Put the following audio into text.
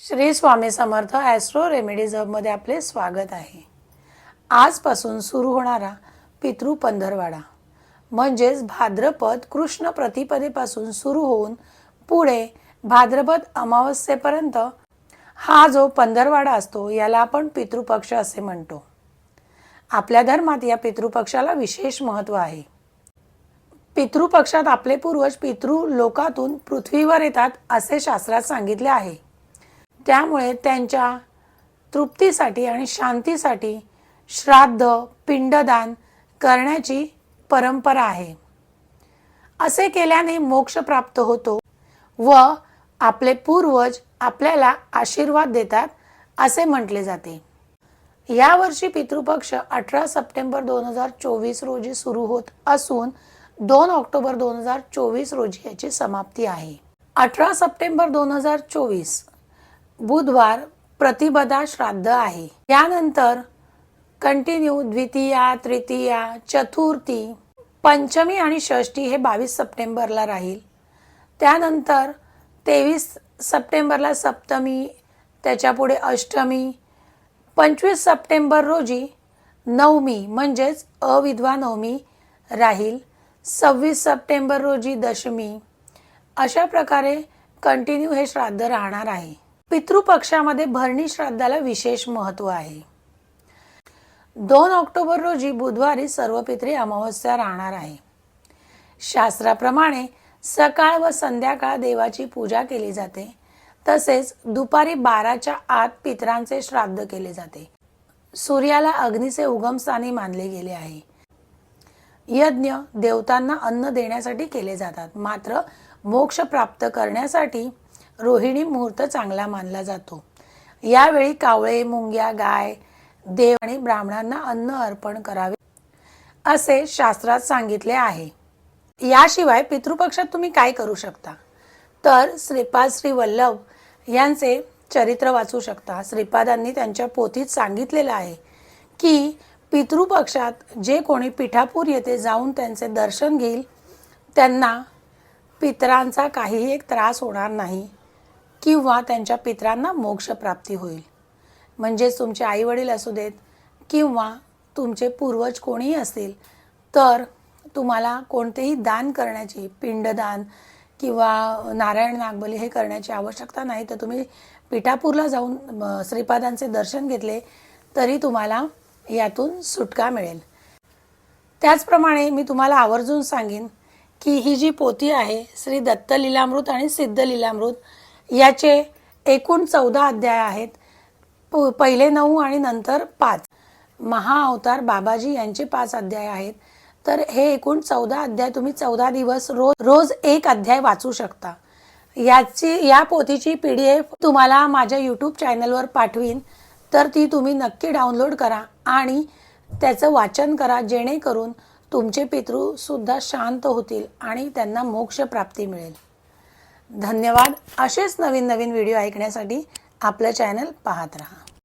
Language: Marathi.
श्री स्वामी समर्थ ॲस्ट्रो रेमेडीज हबमध्ये आपले स्वागत आहे. आजपासून सुरू होणारा पितृ पंधरवाडा म्हणजेच भाद्रपद कृष्ण प्रतिपदेपासून सुरू होऊन पुढे भाद्रपद अमावस्येपर्यंत हा जो पंधरवाडा असतो याला आपण पितृपक्ष असे म्हणतो. आपल्या धर्मात या पितृपक्षाला विशेष महत्त्व आहे. पितृपक्षात आपले पूर्वज पितृ लोकातून पृथ्वीवर येतात असे शास्त्रात सांगितले आहे. त्यामुळे त्यांच्या तृप्तीसाठी आणि शांतीसाठी श्राद्ध पिंडदान करण्याची परंपरा आहे. असे केल्याने मोक्ष प्राप्त होतो व आपले पूर्वज आपल्याला आशीर्वाद देतात असे म्हटले जाते. यावर्षी पितृपक्ष अठरा सप्टेंबर दोन हजार चोवीस रोजी सुरू होत असून दोन ऑक्टोबर दोन हजार चोवीस रोजी याची समाप्ती आहे. अठरा सप्टेंबर दोन हजार चोवीस बुधवार प्रतिपदा श्राद्ध आहे. यानंतर कंटिन्यू द्वितीया तृतीया चतुर्थी पंचमी आणि षष्ठी हे बावीस सप्टेंबरला राहील. त्यानंतर तेवीस सप्टेंबरला सप्तमी त्याच्यापुढे अष्टमी पंचवीस सप्टेंबर रोजी नवमी म्हणजेच अविधवा नवमी राहील. सव्वीस सप्टेंबर रोजी दशमी अशा प्रकारे कंटिन्यू हे श्राद्ध राहणार आहे. पितृपक्षामध्ये भरणी श्राद्धाला विशेष महत्त्व आहे. दोन ऑक्टोबर रोजी बुधवारी सर्व पित्री अमावस्या राहणार आहे. शास्त्राप्रमाणे सकाळ व संध्याकाळ देवाची पूजा केली जाते. तसेच दुपारी बाराच्या आत पितरांचे श्राद्ध केले जाते. सूर्याला अग्नीचे उगमस्थानी मानले गेले आहे. यज्ञ देवतांना अन्न देण्यासाठी केले जातात. मात्र मोक्ष प्राप्त करण्यासाठी रोहिणी मुहूर्त चांगला मानला जातो. यावेळी कावळे मुंग्या गाय देव आणि ब्राह्मणांना अन्न अर्पण करावे असे शास्त्रात सांगितले आहे. याशिवाय पितृपक्षात तुम्ही काय करू शकता? तर श्रीपाद श्री वल्लभ यांचे चरित्र वाचू शकता. श्रीपादांनी त्यांच्या पोथीत सांगितलेलं आहे की पितृपक्षात जे कोणी पिठापूर येथे जाऊन त्यांचे दर्शन घेईल त्यांना पितरांचा काहीही एक त्रास होणार नाही. किंवा त्यांच्या पितरांना मोक्षप्राप्ती होईल. म्हणजेच तुमचे आईवडील असू देत किंवा तुमचे पूर्वज कोणीही असतील तर तुम्हाला कोणतेही दान करण्याची पिंडदान किंवा नारायण नागबली हे करण्याची आवश्यकता नाही. तर तुम्ही पिठापूरला जाऊन श्रीपादांचे दर्शन घेतले तरी तुम्हाला यातून सुटका मिळेल. त्याचप्रमाणे मी तुम्हाला आवर्जून सांगेन की ही जी पोथी आहे श्री दत्त लीलामृत आणि सिद्ध लीलामृत याचे एकूण चौदा अध्याय आहेत. प- पहिले नऊ आणि नंतर पाच. महाअवतार बाबाजी यांचे पाच अध्याय आहेत. तर हे एकूण चौदा अध्याय तुम्ही चौदा दिवस रोज रोज एक अध्याय वाचू शकता. याची या पोथीची पी डी एफ तुम्हाला माझ्या यूट्यूब चॅनलवर पाठवीन. तर ती तुम्ही नक्की डाउनलोड करा आणि त्याचं वाचन करा जेणेकरून तुमचे पितृसुद्धा शांत होतील आणि त्यांना मोक्ष प्राप्ती मिळेल. धन्यवाद. असेच नवीन नवीन व्हिडिओ ऐकण्यासाठी आपलं चॅनल पाहत राहा.